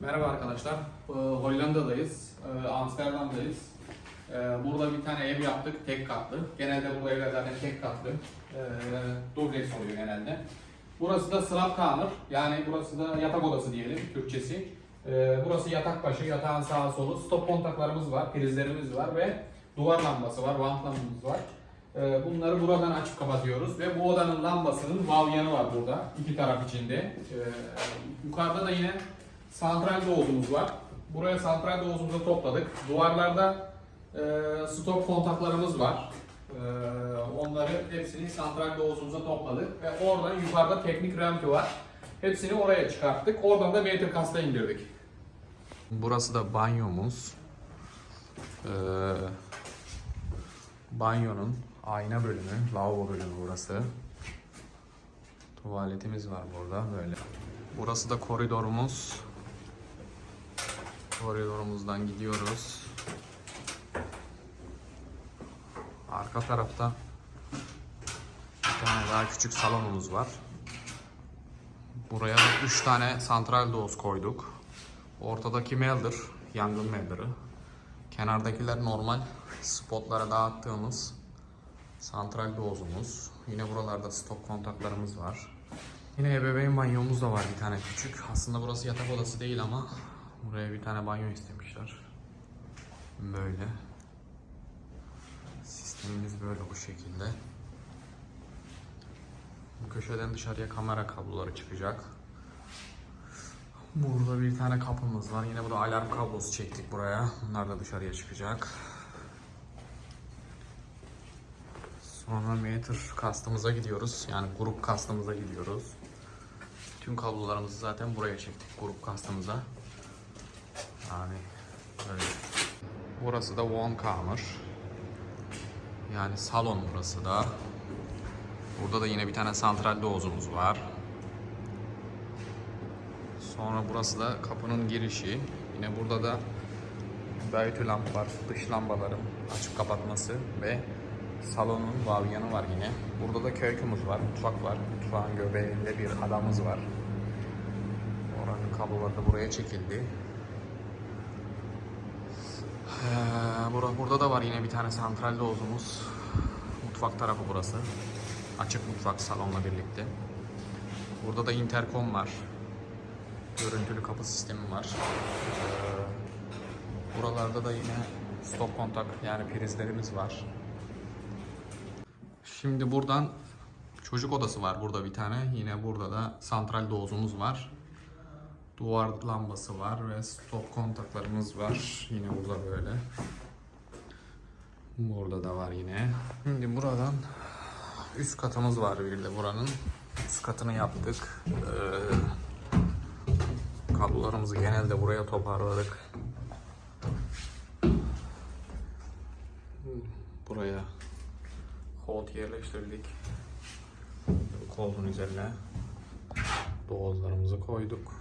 Merhaba arkadaşlar. Ee, Hollanda'dayız. Ee, Amsterdam'dayız. Ee, Burada bir tane ev yaptık. Tek katlı. Genelde bu evler zaten tek katlı. Ee, oluyor genelde. Burası da Slaapkamer. Yani burası da yatak odası diyelim Türkçesi. Burası yatak başı, yatağın sağa solu. Stop kontaklarımız var, prizlerimiz var ve duvar lambası var, vant lambamız var. Bunları buradan açıp kapatıyoruz ve bu odanın lambasının valyanı var burada. iki taraf içinde. Ee, Yukarıda da yine santral dozumuz var. Buraya santral dozumuzu topladık. Duvarlarda e, stop kontaklarımız var. E, onları hepsini santral dozumuza topladık ve oradan yukarıda teknik rampi var. Hepsini oraya çıkarttık. Oradan da metre kasta indirdik. Burası da banyomuz. Ee, banyonun ayna bölümü, lavabo bölümü burası. Tuvaletimiz var burada böyle. Burası da koridorumuz. Koridorumuzdan gidiyoruz. Arka tarafta bir tane daha küçük salonumuz var. Buraya 3 tane santral doz koyduk. Ortadaki melder, yangın melder'ı. Kenardakiler normal spotlara dağıttığımız santral dozumuz. Yine buralarda stop kontaklarımız var. Yine ebeveyn banyomuz da var bir tane küçük. Aslında burası yatak odası değil ama buraya bir tane banyo istemişler. Böyle. Sistemimiz böyle bu şekilde. Bu köşeden dışarıya kamera kabloları çıkacak. Burada bir tane kapımız var. Yine burada alarm kablosu çektik buraya. Bunlar da dışarıya çıkacak. Sonra meter kastımıza gidiyoruz. Yani grup kastımıza gidiyoruz. Tüm kablolarımızı zaten buraya çektik grup kastımıza. Yani böyle. Burası da one kamer. Yani salon burası da. Burada da yine bir tane santral dozumuz var. Sonra burası da kapının girişi. Yine burada da Baytü lamp var, dış lambaların açıp kapatması ve salonun valyanı var yine. Burada da köykümüz var, mutfak var. Mutfağın göbeğinde bir adamız var. Oranın kabloları da buraya çekildi. Ee, bura, burada da var yine bir tane santral dozumuz. Mutfak tarafı burası. Açık mutfak salonla birlikte. Burada da interkom var. Görüntülü kapı sistemi var. Ee, buralarda da yine stop kontak yani prizlerimiz var. Şimdi buradan çocuk odası var burada bir tane. Yine burada da santral dozumuz var. Duvar lambası var ve stop kontaklarımız var. Yine burada böyle. Burada da var yine. Şimdi buradan üst katımız var bir de buranın. Üst katını yaptık. Ee, kablolarımızı genelde buraya toparladık. Buraya hold yerleştirdik. Koltuğun üzerine doğuzlarımızı koyduk.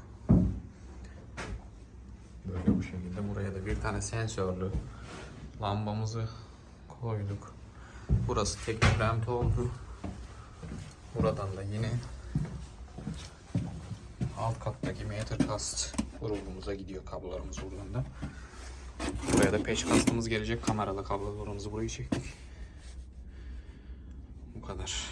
Böyle bu şekilde buraya da bir tane sensörlü lambamızı koyduk. Burası teknik ramp oldu. Buradan da yine alt kattaki meter kast grubumuza gidiyor kablolarımız buradan da. Buraya da peş kastımız gelecek. Kameralı kablolarımızı buraya çektik. Bu kadar.